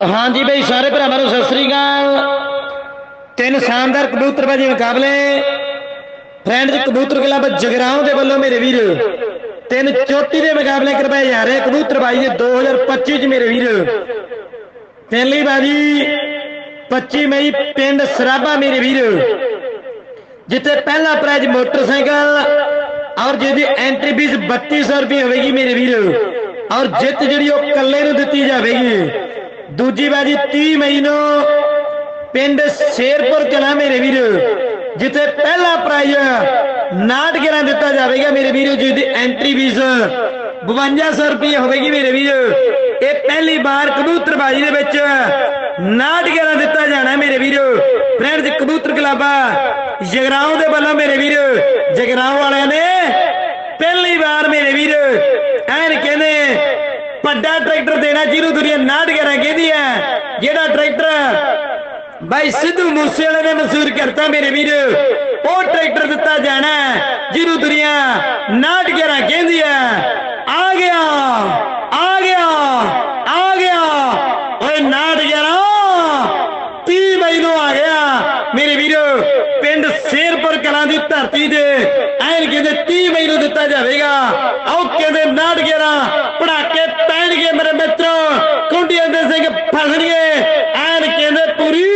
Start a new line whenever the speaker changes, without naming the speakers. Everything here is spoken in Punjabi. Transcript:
ਹਾਂਜੀ ਬਈ, ਸਾਰੇ ਭਰਾਵਾਂ ਨੂੰ ਸਤਿ ਸ੍ਰੀ ਅਕਾਲ। ਤਿੰਨ ਸ਼ਾਨਦਾਰ ਕਬੂਤਰਬਾਜੀ ਮੁਕਾਬਲੇ। ਫਰੈਂਡਸ ਕਬੂਤਰ ਕਲੱਬ ਜਗਰਾਉਂ ਦੇ ਵੱਲੋਂ ਮੇਰੇ ਵੀਰ। ਤਿੰਨ ਚੋਟੀ ਦੇ ਮੁਕਾਬਲੇ ਕਰਵਾਏ ਜਾ ਰਹੇ ਕਬੂਤਰਬਾਜੀ ਦੇ 2025 ਚ ਮੇਰੇ ਵੀਰ। ਪਹਿਲੀ ਬਾਜੀ 25 ਮਈ ਪਿੰਡ ਸਰਾਬਾ ਮੇਰੇ ਵੀਰ। ਜਿੱਥੇ ਪਹਿਲਾ ਪ੍ਰਾਈਜ਼ ਮੋਟਰਸਾਈਕਲ ਔਰ ਜਿਹਦੀ ਐਂਟਰੀ ਫੀਸ 3200 ਰੁਪਏ ਹੋਵੇਗੀ ਮੇਰੇ ਵੀਰ। ਔਰ ਜਿੱਤ ਜਿਹੜੀ ਉਹ ਕੱਲੇ ਨੂੰ ਦਿੱਤੀ ਜਾਵੇਗੀ। ਦੂਜੀ ਬਾਜੀ 30 ਮਈ ਨੂੰ ਪਿੰਡ ਸ਼ੇਰਪੁਰ ਕਲਾ ਮੇਰੇ ਵੀਰ, ਜਿੱਥੇ ਪਹਿਲਾ ਪ੍ਰਾਈਜ਼ 911 ਦਿੱਤਾ ਜਾਵੇਗਾ ਮੇਰੇ ਵੀਰ, ਜਿਹਦੀ ਐਂਟਰੀ ਫੀਸ 5200 ਰੁਪਏ ਹੋਵੇਗੀ ਮੇਰੇ ਵੀਰ। ਇਹ ਪਹਿਲੀ ਵਾਰ ਕਬੂਤਰਬਾਜੀ ਦੇ ਵਿੱਚ 911 ਦਿੱਤਾ ਜਾਣਾ ਮੇਰੇ ਵੀਰ। ਫਰੈਂਡਸ ਕਬੂਤਰ ਕਲੱਬ ਜਗਰਾਉਂ ਦੇ ਵੱਲੋਂ ਮੇਰੇ ਵੀਰ, ਜਗਰਾਉਂ ਵਾਲਿਆਂ ਨੇ ਪਹਿਲੀ ਵਾਰ ਮੇਰੇ ਵੀਰ, ਐਨ ਕਹਿੰਦੇ, ਵੱਡਾ ਟਰੈਕਟਰ ਦੇਣਾ ਜਿਹਨੂੰ ਦੁਨੀਆ ਨਾ ਜਿਹੜਾ ਟਰੈਕਟਰ ਬਾਈ ਸਿੱਧੂ ਮੂਸੇ ਵਾਲੇ ਨੇ ਮਸ਼ਹੂਰ ਕਰਤਾ ਮੇਰੇ ਵੀਰ। ਉਹ ਟਰੈਕਟਰ ਦਿੱਤਾ ਜਾਣਾ ਹੈ, ਜਿਹਨੂੰ ਦੁਨੀਆ 911 ਕਹਿੰਦੀ ਹੈ। ਆ ਗਿਆ ਆ ਗਿਆ ਆ ਗਿਆ। ਓਏ 911 30 ਮਈ ਨੂੰ ਆ ਗਿਆ। ਮੇਰੇ ਵੀਰ ਪਿੰਡ ਸ਼ੇਰਪੁਰ ਕਲਾਂ ਦੀ ਧਰਤੀ ਤੇ ਐਨ ਕਹਿੰਦੇ 30 ਮਈ ਨੂੰ ਦਿੱਤਾ ਜਾਵੇਗਾ। ਆਓ ਕਹਿੰਦੇ 911 ਪੜਾਕੇ ਪੈਣਗੇ ਮੇਰੇ ਮਿੱਤਰ। ਕੁੰਡੀਆਂ ਦੇ ਸਿੰਘ ਫਸਣਗੇ। করি